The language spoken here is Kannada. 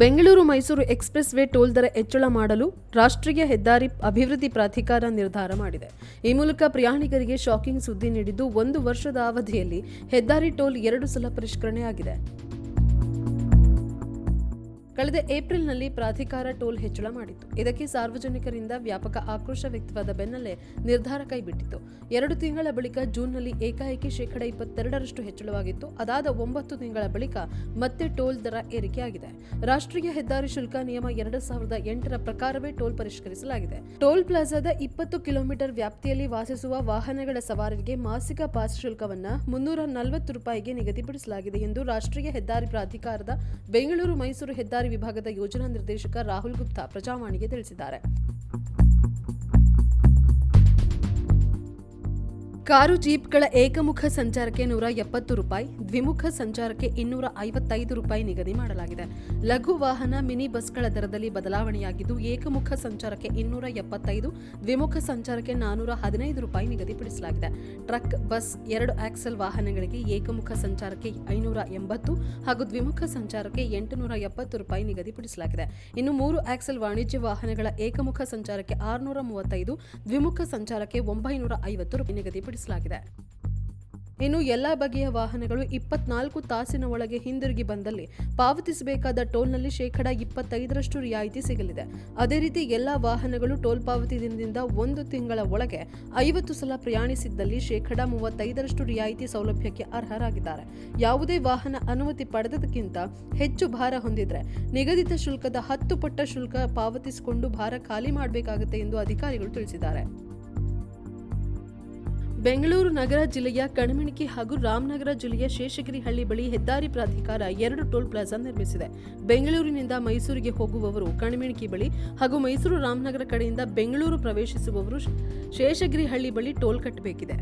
Bengaluru Mysuru express way toll ದರ ಹೆಚ್ಚಳ ಮಾಡಲು ರಾಷ್ಟ್ರೀಯ ಹೆದ್ದಾರಿ ಅಭಿವೃದ್ಧಿ ಪ್ರಾಧಿಕಾರ ನಿರ್ಧಾರ ಮಾಡಿದೆ. ಈ ಮೂಲಕ ಪ್ರಯಾಣಿಕರಿಗೆ ಶಾಕಿಂಗ್ ಸುದ್ದಿ ನೀಡಿದ್ದು ಒಂದು ವರ್ಷದ ಅವಧಿಯಲ್ಲಿ ಹೆದ್ದಾರಿ ಟೋಲ್ ಎರಡು ಸಲ ಪರಿಷ್ಕರಣೆ ಆಗಿದೆ ಕಳೆದ ಏಪ್ರಿಲ್ನಲ್ಲಿ ಪ್ರಾಧಿಕಾರ ಟೋಲ್ ಹೆಚ್ಚಳ ಮಾಡಿತ್ತು. ಇದಕ್ಕೆ ಸಾರ್ವಜನಿಕರಿಂದ ವ್ಯಾಪಕ ಆಕ್ರೋಶ ವ್ಯಕ್ತವಾದ ಬೆನ್ನಲ್ಲೇ ನಿರ್ಧಾರ ಕೈಬಿಟ್ಟಿತ್ತು ಎರಡು ತಿಂಗಳ ಬಳಿಕ ಜೂನ್ನಲ್ಲಿ ಏಕಾಏಕಿ ಶೇಕಡ ಇಪ್ಪತ್ತೆರಡರಷ್ಟು ಹೆಚ್ಚಳವಾಗಿತ್ತು. ಅದಾದ ಒಂಬತ್ತು ತಿಂಗಳ ಬಳಿಕ ಮತ್ತೆ ಟೋಲ್ ದರ ಏರಿಕೆಯಾಗಿದೆ. ರಾಷ್ಟ್ರೀಯ ಹೆದ್ದಾರಿ ಶುಲ್ಕ ನಿಯಮ ಎರಡು ಸಾವಿರದ ಎಂಟರ ಪ್ರಕಾರವೇ ಟೋಲ್ ಪರಿಷ್ಕರಿಸಲಾಗಿದೆ. ಟೋಲ್ ಪ್ಲಾಜಾದ ಇಪ್ಪತ್ತು ಕಿಲೋಮೀಟರ್ ವ್ಯಾಪ್ತಿಯಲ್ಲಿ ವಾಸಿಸುವ ವಾಹನಗಳ ಸವಾರರಿಗೆ ಮಾಸಿಕ ಪಾಸ್ ಶುಲ್ಕವನ್ನ ಮುನ್ನೂರ ನಲವತ್ತು ರೂಪಾಯಿಗೆ ನಿಗದಿಪಡಿಸಲಾಗಿದೆ ಎಂದು ರಾಷ್ಟ್ರೀಯ ಹೆದ್ದಾರಿ ಪ್ರಾಧಿಕಾರದ ಬೆಂಗಳೂರು ಮೈಸೂರು ಹೆದ್ದಾರಿ ವಿಭಾಗದ ಯೋಜನಾ ನಿರ್ದೇಶಕ ರಾಹುಲ್ ಗುಪ್ತಾ ಪ್ರಜಾವಾಣಿಗೆ ತಿಳಿಸಿದ್ದಾರೆ. ಕಾರು ಜೀಪ್ಗಳ ಏಕಮುಖ ಸಂಚಾರಕ್ಕೆ ನೂರ ಎಪ್ಪತ್ತು ರೂಪಾಯಿ, ದ್ವಿಮುಖ ಸಂಚಾರಕ್ಕೆ ಇನ್ನೂರ ಐವತ್ತೈದು ರೂಪಾಯಿ ನಿಗದಿ ಮಾಡಲಾಗಿದೆ. ಲಘು ವಾಹನ, ಮಿನಿ ಬಸ್ಗಳ ದರದಲ್ಲಿ ಬದಲಾವಣೆಯಾಗಿದ್ದು, ಏಕಮುಖ ಸಂಚಾರಕ್ಕೆ ಇನ್ನೂರ ಎಪ್ಪತ್ತೈದು, ದ್ವಿಮುಖ ಸಂಚಾರಕ್ಕೆ ನಾನೂರ ಹದಿನೈದು ರೂಪಾಯಿ ನಿಗದಿಪಡಿಸಲಾಗಿದೆ ಟ್ರಕ್, ಬಸ್ ಎರಡು ಆಕ್ಸೆಲ್ ವಾಹನಗಳಿಗೆ ಏಕಮುಖ ಸಂಚಾರಕ್ಕೆ ಐನೂರ ಎಂಬತ್ತು ಹಾಗೂ ದ್ವಿಮುಖ ಸಂಚಾರಕ್ಕೆ ಎಂಟುನೂರ ಎಪ್ಪತ್ತು ರೂಪಾಯಿ ನಿಗದಿಪಡಿಸಲಾಗಿದೆ ಇನ್ನು ಮೂರು ಆಕ್ಸೆಲ್ ವಾಣಿಜ್ಯ ವಾಹನಗಳ ಏಕಮುಖ ಸಂಚಾರಕ್ಕೆ ಆರುನೂರ ಮೂವತ್ತೈದು, ದ್ವಿಮುಖ ಸಂಚಾರಕ್ಕೆ ಒಂಬೈನೂರ ಐವತ್ತು ರೂಪಾಯಿ ನಿಗದಿಪಡಿಸಲಾಗಿದೆ ಇನ್ನು ಎಲ್ಲ ಬಗೆಯ ವಾಹನಗಳು ಇಪ್ಪತ್ನಾಲ್ಕು ತಾಸಿನ ಒಳಗೆ ಹಿಂದಿರುಗಿ ಬಂದಲ್ಲಿ ಪಾವತಿಸಬೇಕಾದ ಟೋಲ್ನಲ್ಲಿ ಶೇಕಡ ಇಪ್ಪತ್ತೈದರಷ್ಟು ರಿಯಾಯಿತಿ ಸಿಗಲಿದೆ. ಅದೇ ರೀತಿ ಎಲ್ಲ ವಾಹನಗಳು ಟೋಲ್ ಪಾವತಿ ದಿನದಿಂದ ಒಂದು ತಿಂಗಳ ಒಳಗೆ ಐವತ್ತು ಸಲ ಪ್ರಯಾಣಿಸಿದ್ದಲ್ಲಿ ಶೇಕಡ ಮೂವತ್ತೈದರಷ್ಟು ರಿಯಾಯಿತಿ ಸೌಲಭ್ಯಕ್ಕೆ ಅರ್ಹರಾಗಿದ್ದಾರೆ. ಯಾವುದೇ ವಾಹನ ಅನುಮತಿ ಪಡೆದದಕ್ಕಿಂತ ಹೆಚ್ಚು ಭಾರ ಹೊಂದಿದ್ರೆ ನಿಗದಿತ ಶುಲ್ಕದ ಹತ್ತು ಪಟ್ಟ ಶುಲ್ಕ ಪಾವತಿಸಿಕೊಂಡು ಭಾರ ಖಾಲಿ ಮಾಡಬೇಕಾಗುತ್ತೆ ಎಂದು ಅಧಿಕಾರಿಗಳು ತಿಳಿಸಿದ್ದಾರೆ. ಬೆಂಗಳೂರು ನಗರ ಜಿಲ್ಲೆಯ ಕಣಮಿಣಿಕೆ ಹಾಗೂ ರಾಮನಗರ ಜಿಲ್ಲೆಯ ಶೇಷಗಿರಿಹಳ್ಳಿ ಬಳಿ ಹೆದ್ದಾರಿ ಪ್ರಾಧಿಕಾರ ಎರಡು ಟೋಲ್ ಪ್ಲಾಜಾ ನಿರ್ಮಿಸಿದೆ. ಬೆಂಗಳೂರಿನಿಂದ ಮೈಸೂರಿಗೆ ಹೋಗುವವರು ಕಣಮಿಣಿಕಿ ಬಳಿ ಹಾಗೂ ಮೈಸೂರು ರಾಮನಗರ ಕಡೆಯಿಂದ ಬೆಂಗಳೂರು ಪ್ರವೇಶಿಸುವವರು ಶೇಷಗಿರಿಹಳ್ಳಿ ಬಳಿ ಟೋಲ್ ಕಟ್ಟಬೇಕಿದೆ.